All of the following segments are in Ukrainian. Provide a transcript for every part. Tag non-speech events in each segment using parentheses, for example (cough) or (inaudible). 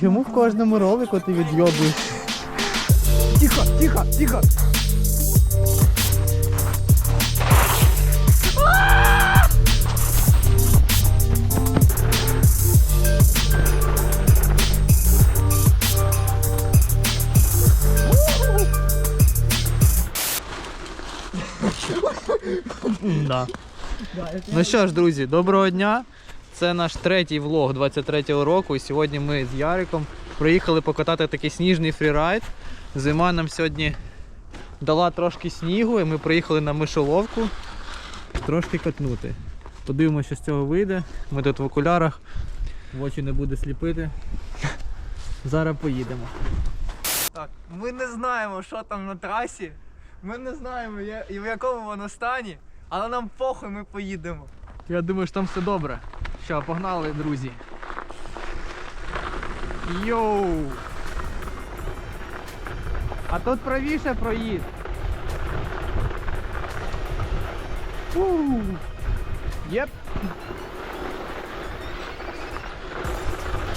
Чому в кожному ролику ти відйобуєш? Тихо, тихо, тихо! Да. Ну що ж, друзі, доброго дня. Це наш третій влог 23-го року. І сьогодні ми з Яриком приїхали покатати такий сніжний фрірайд. Зима нам сьогодні дала трошки снігу, і ми приїхали на мишоловку трошки катнути. Подивимося, що з цього вийде. Ми тут в окулярах, в очі не буде сліпити. Зараз поїдемо. Так, ми не знаємо, що там на трасі. Ми не знаємо, в якому воно стані, але нам похуй, ми поїдемо. Я думаю, що там все добре. Що, погнали, друзі. Йоу! А тут правіше проїзд. Фу. Єп.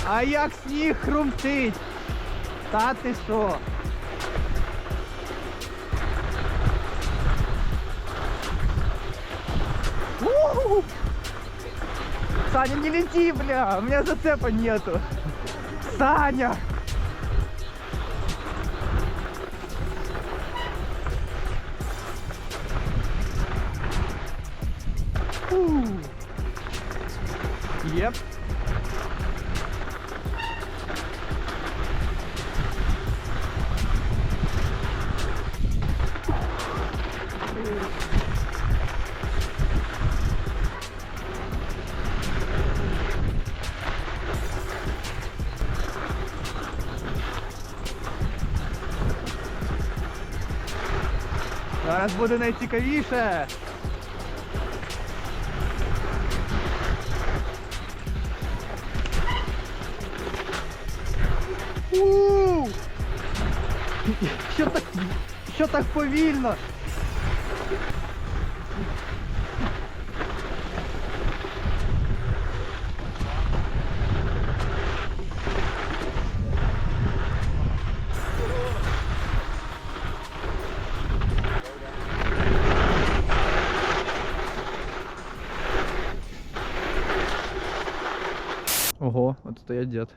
А як сніг хрумтить? Та ти що? Саня, не лети, бля, у меня зацепа нету. Саня! Зараз буде найцікавіше. У! Що так, що так повільно? Стоит дед.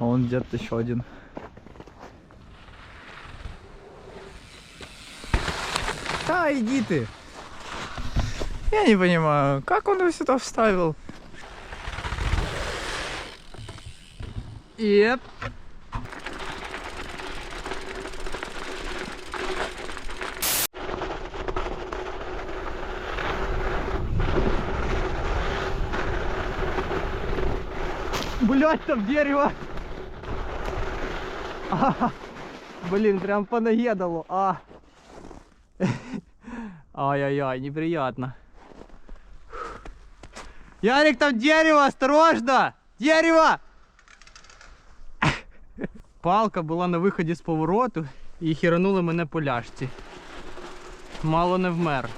А он дед еще один. Та иди ты. Я не понимаю, как он его сюда вставил? Еп. Блять, там дерево. А, блин, прям по ноге дало. А. Ай-яй-яй, неприятно. Ярик, там дерево, осторожно! Дерево! Палка була на виході з повороту і хіранули мене по ляшці. Мало не вмер.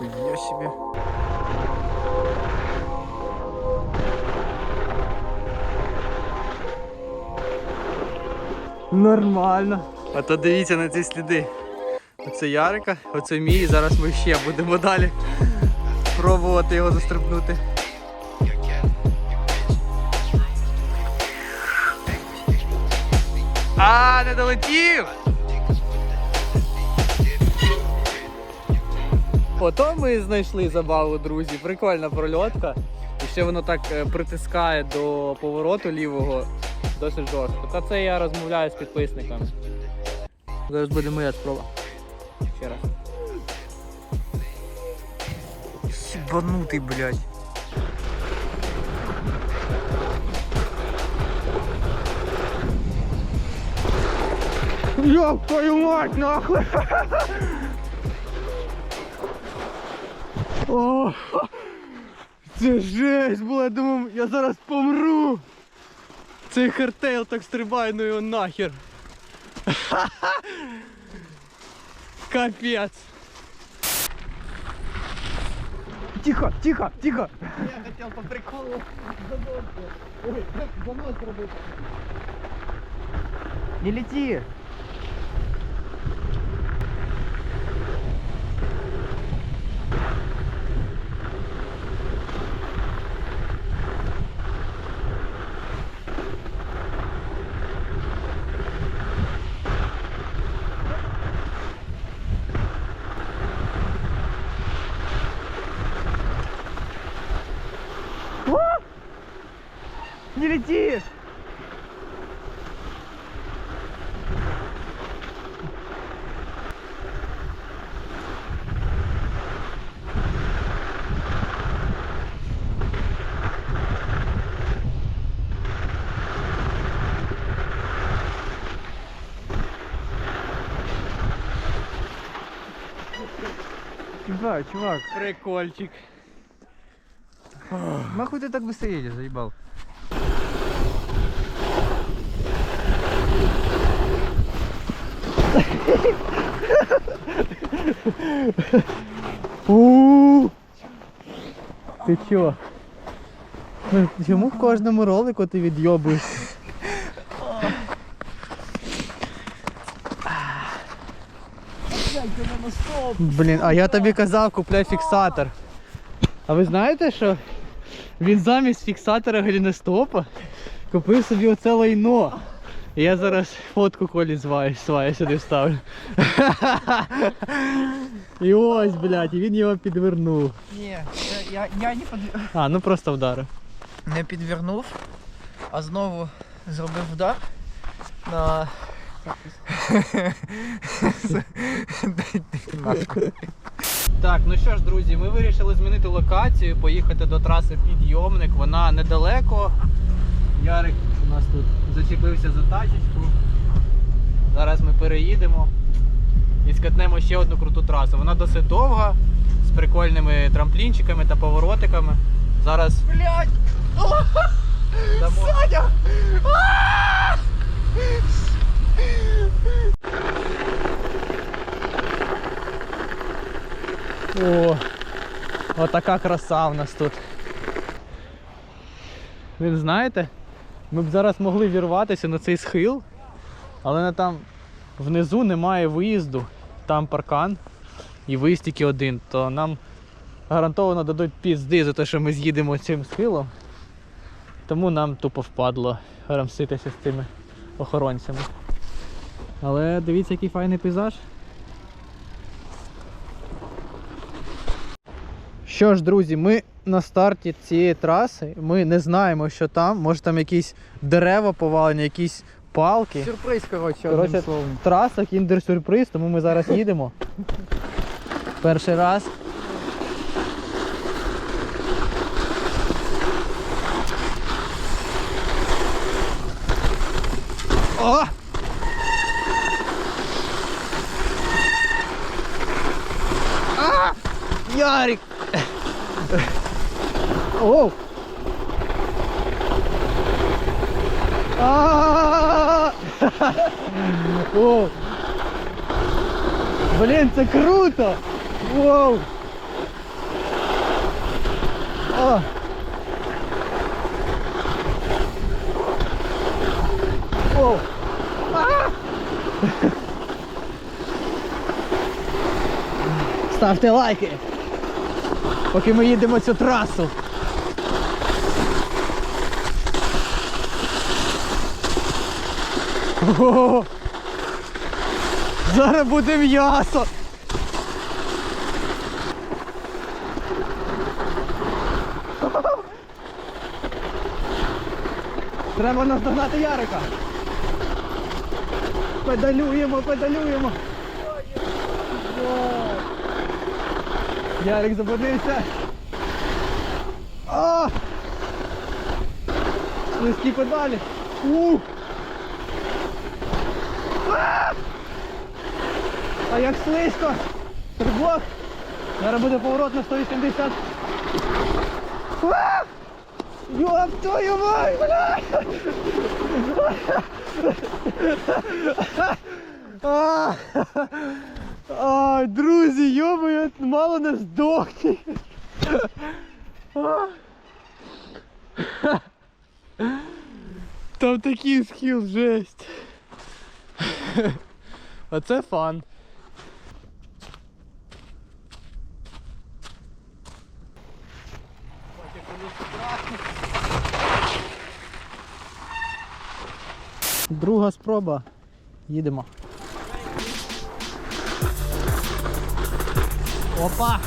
Нихуя себе. Нормально. А то дивіться на ці сліди. Оце Ярика, оце мій. І зараз ми ще будемо далі пробувати його застрибнути. А, не долетів! Ото ми знайшли забаву, друзі. Прикольна прольотка. І ще воно так е, притискає до повороту лівого досить жорстко. Та це я розмовляю з підписниками. Зараз буде моя спроба. Ще раз. Ебанутый, блядь. Ёб твою мать, нахуй! О, це жесть була, я думав, я зараз помру. Цей хертейл так стрибає, ну його нахер. (laughs) Капець. Тихо, тихо, тихо. Я хотел по приколу занос. Ой, занос зробити. Не лети. Чувак, чувак, Прикольчик. нахуй ты так быстро едешь, заебал? у Ти чо? Ну, Чому в кожному ролику ти відйобуєш? Блін, а я тобі казав, купляй фіксатор. А ви знаєте, що він замість фіксатора глінестопа купив собі оце лайно. І я зараз фотку колі зваю, сваю сюди вставлю. І ось, блядь, і він його підвернув. Не, я, я, не, под... А, ну просто вдарив. не підвернув, а знову зробив удар на. Так, ну що ж, друзі, ми вирішили змінити локацію, поїхати до траси підйомник. Вона недалеко. Ярик у нас тут зачепився за тачечку. Зараз ми переїдемо і скатнемо ще одну круту трасу. Вона досить довга, з прикольними трамплінчиками та поворотиками. Зараз Блять! дамо. О, отака краса у нас тут. Ви знаєте, ми б зараз могли вірватися на цей схил, але на там внизу немає виїзду, там паркан і виїзд тільки один, то нам гарантовано дадуть пізди за те, що ми з'їдемо цим схилом. Тому нам тупо впадло рамситися з цими охоронцями. Але дивіться, який файний пейзаж. Що ж, друзі, ми на старті цієї траси. Ми не знаємо, що там. Може там якісь дерева повалені, якісь палки. Сюрприз, Короче, одним словом. Траса кіндер-сюрприз, тому ми зараз їдемо. Перший раз. О! Ярик! Оу! А. Оу! Блін, це круто! Воу! О! Воу! А. Ставте лайки! Поки ми їдемо цю трасу. Ого! Зараз буде м'ясо. Треба наздогнати Ярика. Педалюємо, педалюємо. Ярик зупинився. А! Слизькі педалі. У! А! а як слизько! Трибок! Зараз буде поворот на 180. А! Ёб твою мать, блядь! А! Ай, друзі, йобаю, мало не здохне. А! Там такий схил, жесть. Оце фан. Друга спроба. Їдемо. Опа!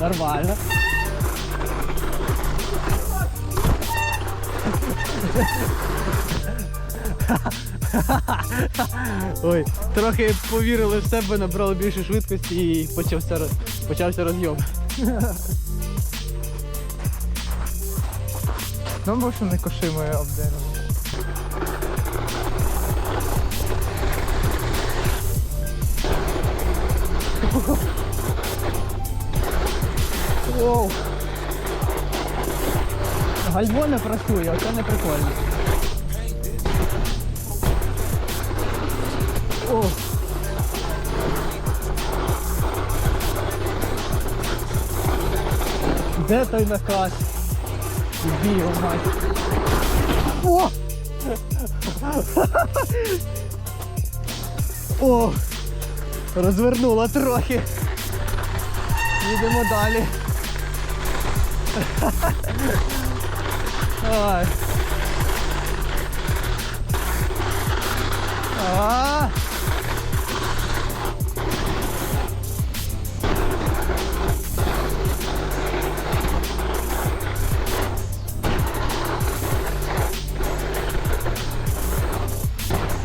Нормально. Ой, трохи повірили в себе, набрали більше швидкості і почався, роз- почався розйом. Ну, бо що не кошимо об дерево. Воу. Гальмо не працює, оце не прикольно. О. Де той наказ? Бій, о мать. О! (laughs) О! Розвернула трохи. Їдемо далі. (laughs) Ай. А.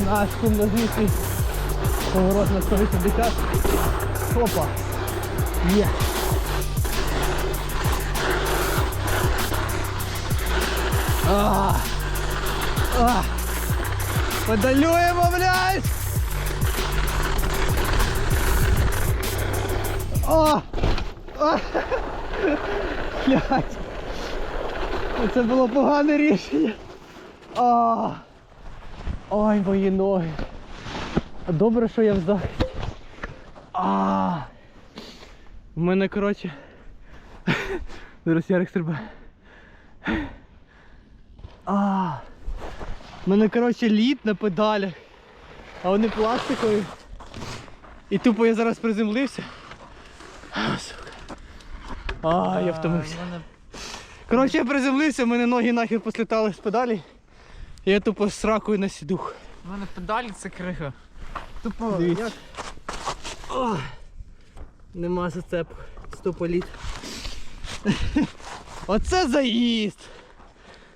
Наш кум на зустріч. Поворот на 180. Опа. Є. А. А. Педалюємо, блядь! О! А. (laughs) Блядь! Це було погане рішення. А. Ой, мої ноги. Добре, що я в захисті. А. У мене, коротше. (laughs) Зараз Ярик стрибає. А, у мене, коротше, лід на педалях, а вони пластикові. І тупо я зараз приземлився. А, сука. А, я втомився. в Коротше, я приземлився, в мене ноги нахер послітали з педалі. І я тупо з ракою на сідух. У мене педалі це крига. Тупо як О, нема зацепу. Стополіт. (laughs) Оце заїзд!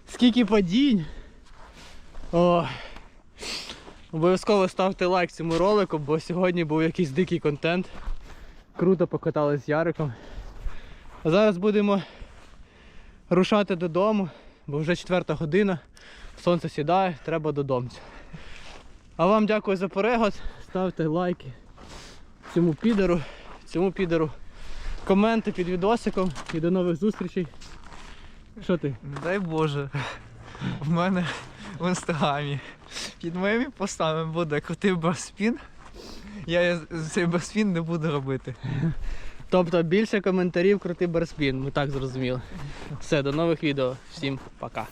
Скільки падінь. О. Обов'язково ставте лайк цьому ролику, бо сьогодні був якийсь дикий контент. Круто покатались з Яриком. А зараз будемо рушати додому, бо вже четверта година, сонце сідає, треба додому. А вам дякую за перегляд. Ставте лайки цьому підеру, цьому підеру. Коменти під відосиком і до нових зустрічей. Що ти? Не дай Боже. В мене в інстаграмі під моїми постами буде крутий барспін. Я цей барспін не буду робити. Тобто більше коментарів крутий барспін, ми так зрозуміли. Все, до нових відео. Всім пока.